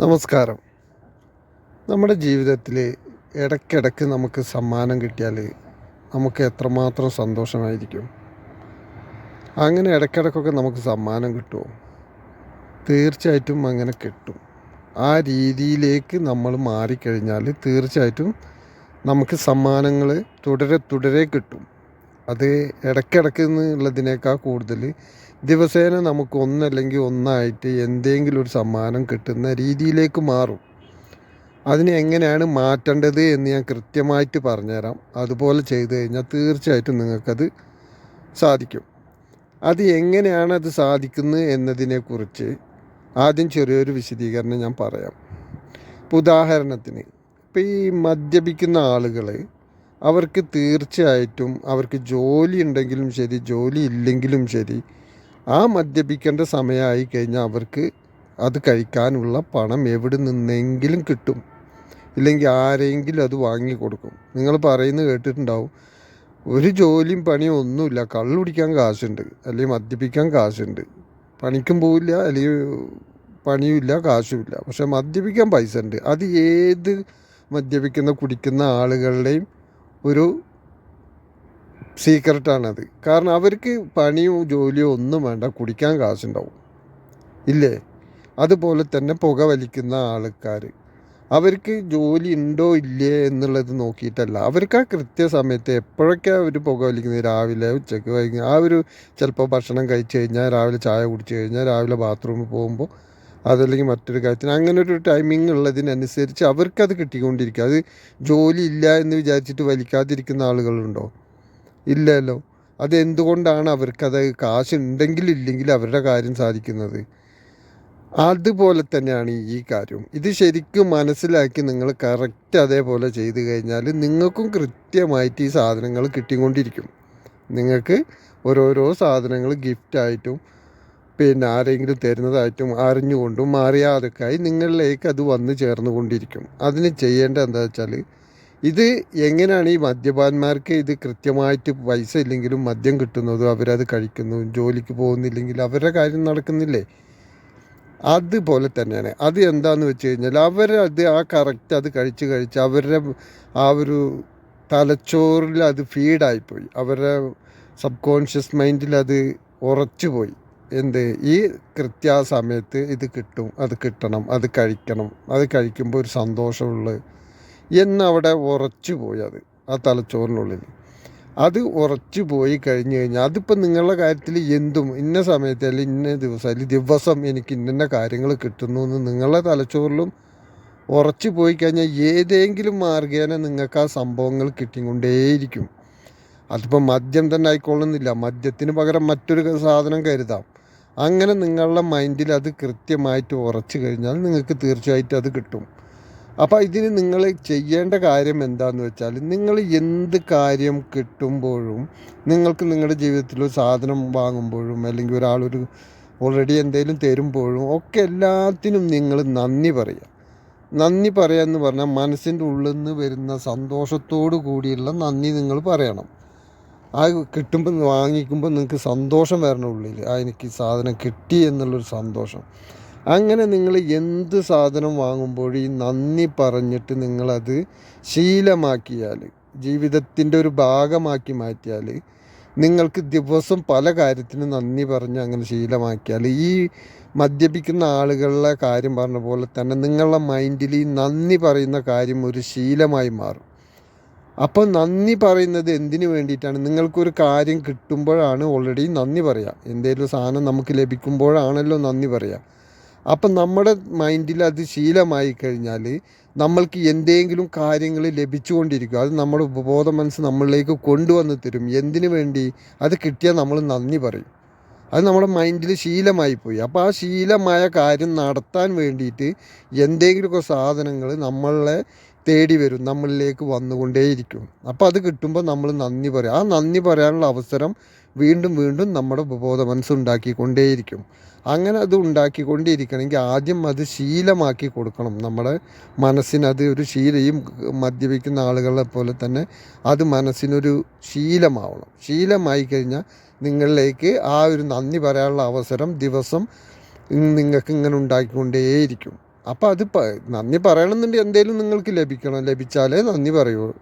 നമസ്കാരം. നമ്മുടെ ജീവിതത്തിൽ ഇടയ്ക്കിടയ്ക്ക് നമുക്ക് സമ്മാനം കിട്ടിയാൽ നമുക്ക് എത്രമാത്രം സന്തോഷമായിരിക്കും? അങ്ങനെ ഇടയ്ക്കിടയ്ക്കൊക്കെ നമുക്ക് സമ്മാനം കിട്ടുമോ തീർച്ചയായിട്ടും അങ്ങനെ കിട്ടും. ആ രീതിയിലേക്ക് നമ്മൾ മാറിക്കഴിഞ്ഞാൽ തീർച്ചയായിട്ടും നമുക്ക് സമ്മാനങ്ങൾ തുടരെ തുടരെ കിട്ടും. അത് ഇടയ്ക്കിടയ്ക്ക് എന്നുള്ളതിനേക്കാൾ കൂടുതൽ ദിവസേന നമുക്ക് ഒന്നല്ലെങ്കിൽ ഒന്നായിട്ട് എന്തെങ്കിലും ഒരു സമ്മാനം കിട്ടുന്ന രീതിയിലേക്ക് മാറും. അതിനെ എങ്ങനെയാണ് മാറ്റേണ്ടത് എന്ന് ഞാൻ കൃത്യമായിട്ട് പറഞ്ഞുതരാം. അതുപോലെ ചെയ്തു കഴിഞ്ഞാൽ തീർച്ചയായിട്ടും നിങ്ങൾക്കത് സാധിക്കും. അത് എങ്ങനെയാണ് അത് സാധിക്കുന്നത് എന്നതിനെക്കുറിച്ച് ആദ്യം ചെറിയൊരു വിശദീകരണം ഞാൻ പറയാം. ഇപ്പോൾ ഉദാഹരണത്തിന് ഇപ്പോൾ ഈ മദ്യപിക്കുന്ന ആളുകൾ അവർക്ക് തീർച്ചയായിട്ടും അവർക്ക് ജോലി ഉണ്ടെങ്കിലും ശരി ജോലി ഇല്ലെങ്കിലും ശരി ആ മദ്യപിക്കേണ്ട സമയമായി കഴിഞ്ഞാൽ അവർക്ക് അത് കഴിക്കാനുള്ള പണം എവിടെ നിന്നെങ്കിലും കിട്ടും. ഇല്ലെങ്കിൽ ആരെങ്കിലും അത് വാങ്ങി കൊടുക്കും. നിങ്ങൾ പറയുന്നത് കേട്ടിട്ടുണ്ടാവും. ഒരു ജോലിയും പണിയും ഒന്നുമില്ല. കള്ളു കുടിക്കാൻ കാശുണ്ട് അല്ലെങ്കിൽ മദ്യപിക്കാൻ കാശുണ്ട്. പണിക്കും പോവില്ല അല്ലെങ്കിൽ പണിയുമില്ല കാശുമില്ല. പക്ഷെ മദ്യപിക്കാൻ പൈസ ഉണ്ട്. അത് ഏത് മദ്യപിക്കുന്ന കുടിക്കുന്ന ആളുകളുടെയും ഒരു സീക്രട്ടാണത് കാരണം അവർക്ക് പണിയോ ജോലിയോ ഒന്നും വേണ്ട. കുടിക്കാൻ കാശുണ്ടാവും. ഇല്ലേ? അതുപോലെ തന്നെ പുക വലിക്കുന്ന ആൾക്കാർ അവർക്ക് ജോലി ഉണ്ടോ ഇല്ലേ എന്നുള്ളത് നോക്കിയിട്ടല്ല. അവർക്ക് ആ കൃത്യസമയത്ത് എപ്പോഴൊക്കെ അവർ പുക വലിക്കുന്നത്? രാവിലെ ഉച്ചയ്ക്ക് വൈകുന്നേരം ആ ഒരു ചിലപ്പോൾ ഭക്ഷണം കഴിച്ച് കഴിഞ്ഞാൽ രാവിലെ ചായ കുടിച്ച് കഴിഞ്ഞാൽ രാവിലെ ബാത്റൂമിൽ പോകുമ്പോൾ അതല്ലെങ്കിൽ മറ്റൊരു കാര്യത്തിന് അങ്ങനെ ഒരു ടൈമിംഗ് ഉള്ളതിനനുസരിച്ച് അവർക്കത് കിട്ടിക്കൊണ്ടിരിക്കുക അത് ജോലി ഇല്ല എന്ന് വിചാരിച്ചിട്ട് വലിക്കാതിരിക്കുന്ന ആളുകളുണ്ടോ? ഇല്ലല്ലോ. അതെന്തുകൊണ്ടാണ് അവർക്കത് കാശ് ഉണ്ടെങ്കിൽ ഇല്ലെങ്കിൽ അവരുടെ കാര്യം സാധിക്കുന്നത്? അതുപോലെ തന്നെയാണ് ഈ കാര്യം ഇത് ശരിക്കും മനസ്സിലാക്കി നിങ്ങൾ കറക്റ്റ് അതേപോലെ ചെയ്തു കഴിഞ്ഞാൽ നിങ്ങൾക്കും കൃത്യമായിട്ട് ഈ സാധനങ്ങൾ കിട്ടിക്കൊണ്ടിരിക്കും. നിങ്ങൾക്ക് ഓരോരോ സാധനങ്ങൾ ഗിഫ്റ്റായിട്ടും പിന്നെ ആരെങ്കിലും തരുന്നതായിട്ടും അറിഞ്ഞുകൊണ്ടും അറിയാതൊക്കെയായി നിങ്ങളിലേക്ക് അത് വന്ന് ചേർന്നുകൊണ്ടിരിക്കും. അതിന് ചെയ്യേണ്ട എന്താ വെച്ചാൽ ഇത് എങ്ങനെയാണ് ഈ മദ്യപാന്മാർക്ക് ഇത് കൃത്യമായിട്ട് പൈസ ഇല്ലെങ്കിലും മദ്യം കിട്ടുന്നതും അവരത് കഴിക്കുന്നു ജോലിക്ക് പോകുന്നില്ലെങ്കിൽ അവരുടെ കാര്യം നടക്കുന്നില്ലേ? അതുപോലെ തന്നെയാണ്. അത് എന്താണെന്ന് വെച്ച് കഴിഞ്ഞാൽ അവരത് ആ കറക്റ്റ് അത് കഴിച്ച് കഴിച്ച് അവരുടെ ആ ഒരു തലച്ചോറിൽ അത് ഫീഡായിപ്പോയി അവരുടെ സബ് കോൺഷ്യസ് മൈൻഡിൽ അത് ഉറച്ചു പോയി എന്ത്? ഈ കൃത്യാസമയത്ത് ഇത് കിട്ടും അത് കിട്ടണം അത് കഴിക്കണം. അത് കഴിക്കുമ്പോൾ ഒരു സന്തോഷമുള്ളത് എന്നവിടെ ഉറച്ചു പോയി അത് ആ തലച്ചോറിനുള്ളിൽ. അത് ഉറച്ചു പോയി കഴിഞ്ഞു കഴിഞ്ഞാൽ അതിപ്പോൾ നിങ്ങളുടെ കാര്യത്തിൽ എന്തും ഇന്ന സമയത്ത് അല്ലെങ്കിൽ ഇന്ന ദിവസം അല്ലെങ്കിൽ ദിവസം എനിക്ക് ഇന്ന കാര്യങ്ങൾ കിട്ടുന്നു എന്ന് നിങ്ങളുടെ തലച്ചോറിലും ഉറച്ചു പോയി കഴിഞ്ഞാൽ ഏതെങ്കിലും മാർഗേന നിങ്ങൾക്ക് ആ സംഭവങ്ങൾ കിട്ടിക്കൊണ്ടേയിരിക്കും. അതിപ്പോൾ മദ്യം തന്നെ ആയിക്കൊള്ളുന്നില്ല. മദ്യത്തിന് പകരം മറ്റൊരു സാധനം കരുതാം. അങ്ങനെ നിങ്ങളുടെ മൈൻഡിൽ അത് കൃത്യമായിട്ട് ഉറച്ചു കഴിഞ്ഞാൽ നിങ്ങൾക്ക് തീർച്ചയായിട്ടും അത് കിട്ടും. അപ്പോൾ ഇതിന് നിങ്ങൾ ചെയ്യേണ്ട കാര്യം എന്താണെന്ന് വെച്ചാൽ നിങ്ങൾ എന്ത് കാര്യം കിട്ടുമ്പോഴും നിങ്ങൾക്ക് നിങ്ങളുടെ ജീവിതത്തിൽ ഒരു സാധനം വാങ്ങുമ്പോഴും അല്ലെങ്കിൽ ഒരാളൊരു ഓൾറെഡി എന്തെങ്കിലും തരുമ്പോഴും ഒക്കെ എല്ലാത്തിനും നിങ്ങൾ നന്ദി പറയുക. നന്ദി പറയുക എന്ന് പറഞ്ഞാൽ മനസ്സിന്റെ ഉള്ളിൽ നിന്ന് വരുന്ന സന്തോഷത്തോടു കൂടിയുള്ള നന്ദി നിങ്ങൾ പറയണം. ആ കിട്ടുമ്പോൾ വാങ്ങിക്കുമ്പോൾ നിങ്ങൾക്ക് സന്തോഷം വരണം ഉള്ളിൽ ആ എനിക്ക് സാധനം കിട്ടി എന്നുള്ളൊരു സന്തോഷം. അങ്ങനെ നിങ്ങൾ എന്ത് സാധനം വാങ്ങുമ്പോഴും ഈ നന്ദി പറഞ്ഞിട്ട് നിങ്ങളത് ശീലമാക്കിയാൽ ജീവിതത്തിന്റെ ഒരു ഭാഗമാക്കി മാറ്റിയാൽ നിങ്ങൾക്ക് ദിവസം പല കാര്യത്തിനും നന്ദി പറഞ്ഞ് അങ്ങനെ ശീലമാക്കിയാൽ ഈ മദ്യപിക്കുന്ന ആളുകളുടെ കാര്യം പറഞ്ഞ പോലെ തന്നെ നിങ്ങളുടെ മൈൻഡിൽ ഈ നന്ദി പറയുന്ന കാര്യം ഒരു ശീലമായി മാറും. അപ്പോൾ നന്ദി പറയുന്നത് എന്തിനു വേണ്ടിയിട്ടാണ്? നിങ്ങൾക്കൊരു കാര്യം കിട്ടുമ്പോഴാണ് ഓൾറെഡി നന്ദി പറയുക എന്തെങ്കിലും സാധനം നമുക്ക് ലഭിക്കുമ്പോഴാണല്ലോ നന്ദി പറയുക അപ്പം നമ്മുടെ മൈൻഡിൽ അത് ശീലമായി കഴിഞ്ഞാൽ നമ്മൾക്ക് എന്തെങ്കിലും കാര്യങ്ങൾ ലഭിച്ചുകൊണ്ടിരിക്കും. അത് നമ്മുടെ ഉപബോധ മനസ്സ് നമ്മളിലേക്ക് കൊണ്ടുവന്ന് തരും. എന്തിനു വേണ്ടി? അത് കിട്ടിയാൽ നമ്മൾ നന്ദി പറയും. അത് നമ്മുടെ മൈൻഡിൽ ശീലമായി പോയി അപ്പോൾ ആ ശീലമായ കാര്യം നടത്താൻ വേണ്ടിയിട്ട് എന്തെങ്കിലുമൊക്കെ സാധനങ്ങൾ നമ്മളെ തേടി വരും നമ്മളിലേക്ക് വന്നുകൊണ്ടേയിരിക്കും. അപ്പോൾ അത് കിട്ടുമ്പോൾ നമ്മൾ നന്ദി പറയും. ആ നന്ദി പറയാനുള്ള അവസരം വീണ്ടും വീണ്ടും നമ്മുടെ ഉപബോധ മനസ്സുണ്ടാക്കിക്കൊണ്ടേയിരിക്കും അങ്ങനെ അത് ഉണ്ടാക്കിക്കൊണ്ടിരിക്കണമെങ്കിൽ ആദ്യം അത് ശീലമാക്കി കൊടുക്കണം. നമ്മുടെ മനസ്സിനത് ഒരു ശീല ഈ മദ്യപിക്കുന്ന ആളുകളെ പോലെ തന്നെ അത് മനസ്സിനൊരു ശീലമാവണം. ശീലമായി കഴിഞ്ഞാൽ നിങ്ങളിലേക്ക് ആ ഒരു നന്ദി പറയാനുള്ള അവസരം ദിവസം നിങ്ങൾക്ക് ഇങ്ങനെ ഉണ്ടാക്കിക്കൊണ്ടേയിരിക്കും. അപ്പോൾ അത് നന്ദി പറയണമെന്നുണ്ടെങ്കിൽ എന്തെങ്കിലും നിങ്ങൾക്ക് ലഭിക്കണം ലഭിച്ചാലേ നന്ദി പറയുള്ളൂ.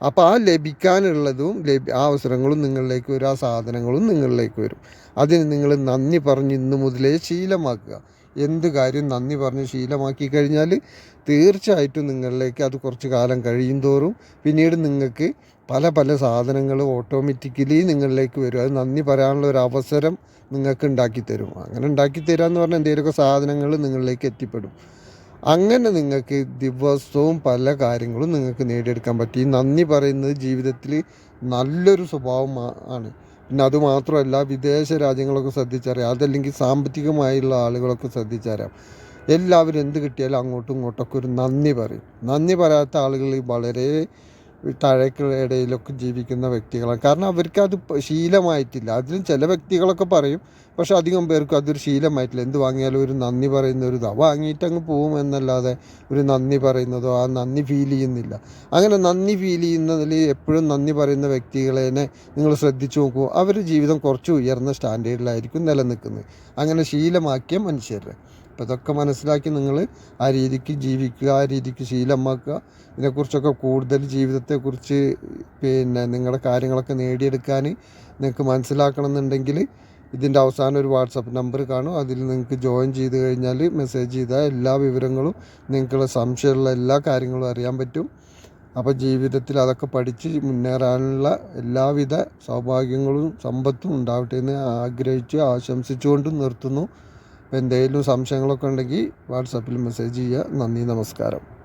അപ്പോൾ ആ ലഭിക്കാനുള്ളതും ലഭി ആ അവസരങ്ങളും നിങ്ങളിലേക്ക് വരും ആ സാധനങ്ങളും നിങ്ങളിലേക്ക് വരും. അതിന് നിങ്ങൾ നന്ദി പറഞ്ഞ് ഇന്ന് മുതലേ ശീലമാക്കുക. എന്ത് കാര്യം നന്ദി പറഞ്ഞ് ശീലമാക്കി കഴിഞ്ഞാൽ തീർച്ചയായിട്ടും നിങ്ങളിലേക്ക് അത് കുറച്ച് കാലം കഴിയും തോറും പിന്നീട് നിങ്ങൾക്ക് പല പല സാധനങ്ങൾ ഓട്ടോമാറ്റിക്കലി നിങ്ങളിലേക്ക് വരും. അത് നന്ദി പറയാനുള്ള ഒരു അവസരം നിങ്ങൾക്ക് ഉണ്ടാക്കി തരും. അങ്ങനെ ഉണ്ടാക്കി തരാമെന്ന് പറഞ്ഞാൽ എന്തെങ്കിലുമൊക്കെ സാധനങ്ങൾ നിങ്ങളിലേക്ക് എത്തിപ്പെടും. അങ്ങനെ നിങ്ങൾക്ക് ദിവസവും പല കാര്യങ്ങളും നിങ്ങൾക്ക് നേടിയെടുക്കാൻ പറ്റി. നന്ദി പറയുന്നത് ജീവിതത്തിൽ നല്ലൊരു സ്വഭാവം ആണ്. പിന്നെ അതുമാത്രമല്ല വിദേശ രാജ്യങ്ങളൊക്കെ ശ്രദ്ധിച്ചറിയാം. അതല്ലെങ്കിൽ സാമ്പത്തികമായുള്ള ആളുകളൊക്കെ ശ്രദ്ധിച്ചറിയാം. എല്ലാവരും എന്ത് കിട്ടിയാലും അങ്ങോട്ടും ഇങ്ങോട്ടൊക്കെ ഒരു നന്ദി പറയും. നന്ദി പറയാത്ത ആളുകൾ വളരെ താഴേക്കുള്ള ഇടയിലൊക്കെ ജീവിക്കുന്ന വ്യക്തികളാണ്. കാരണം അവർക്ക് അത് ശീലമായിട്ടില്ല. അതിലും ചില വ്യക്തികളൊക്കെ പറയും പക്ഷെ അധികം പേർക്കും അതൊരു ശീലമായിട്ടില്ല. എന്ത് വാങ്ങിയാലും ഒരു നന്ദി പറയുന്ന ഒരു ഇതാ വാങ്ങിയിട്ട് അങ്ങ് പോവും എന്നല്ലാതെ ഒരു നന്ദി പറയുന്നതോ ആ നന്ദി ഫീൽ ചെയ്യുന്നില്ല. അങ്ങനെ നന്ദി ഫീൽ ചെയ്യുന്നതിൽ എപ്പോഴും നന്ദി പറയുന്ന വ്യക്തികളെ നിങ്ങൾ ശ്രദ്ധിച്ചു നോക്കൂ. അവർ ജീവിതം കുറച്ച് ഉയർന്ന സ്റ്റാൻഡേർഡിലായിരിക്കും നിലനിൽക്കുന്നത്. അങ്ങനെ ശീലമാക്കിയ മനുഷ്യരുടെ അപ്പോൾ ഇതൊക്കെ മനസ്സിലാക്കി നിങ്ങൾ ആ രീതിക്ക് ജീവിക്കുക ആ രീതിക്ക് ശീലമാക്കുക. ഇതിനെക്കുറിച്ചൊക്കെ കൂടുതൽ ജീവിതത്തെക്കുറിച്ച് പിന്നെ നിങ്ങളുടെ കാര്യങ്ങളൊക്കെ നേടിയെടുക്കാൻ നിങ്ങൾക്ക് മനസ്സിലാക്കണം എന്നുണ്ടെങ്കിൽ ഇതിന്റെ അവസാനം ഒരു വാട്സപ്പ് നമ്പർ കാണും. അതിൽ നിങ്ങൾക്ക് ജോയിൻ ചെയ്ത് കഴിഞ്ഞാൽ മെസ്സേജ് ചെയ്താൽ എല്ലാ വിവരങ്ങളും നിങ്ങൾക്കുള്ള സംശയമുള്ള എല്ലാ കാര്യങ്ങളും അറിയാൻ പറ്റും. അപ്പോൾ ജീവിതത്തിൽ അതൊക്കെ പഠിച്ച് മുന്നേറാനുള്ള എല്ലാവിധ സൗഭാഗ്യങ്ങളും സമ്പത്തും ഉണ്ടാവട്ടെ എന്ന് ആഗ്രഹിച്ച് ആശംസിച്ചുകൊണ്ട് നിർത്തുന്നു. അപ്പോൾ എന്തെങ്കിലും സംശയങ്ങളൊക്കെ ഉണ്ടെങ്കിൽ വാട്സാപ്പിൽ മെസ്സേജ് ചെയ്യുക. നന്ദി നമസ്കാരം.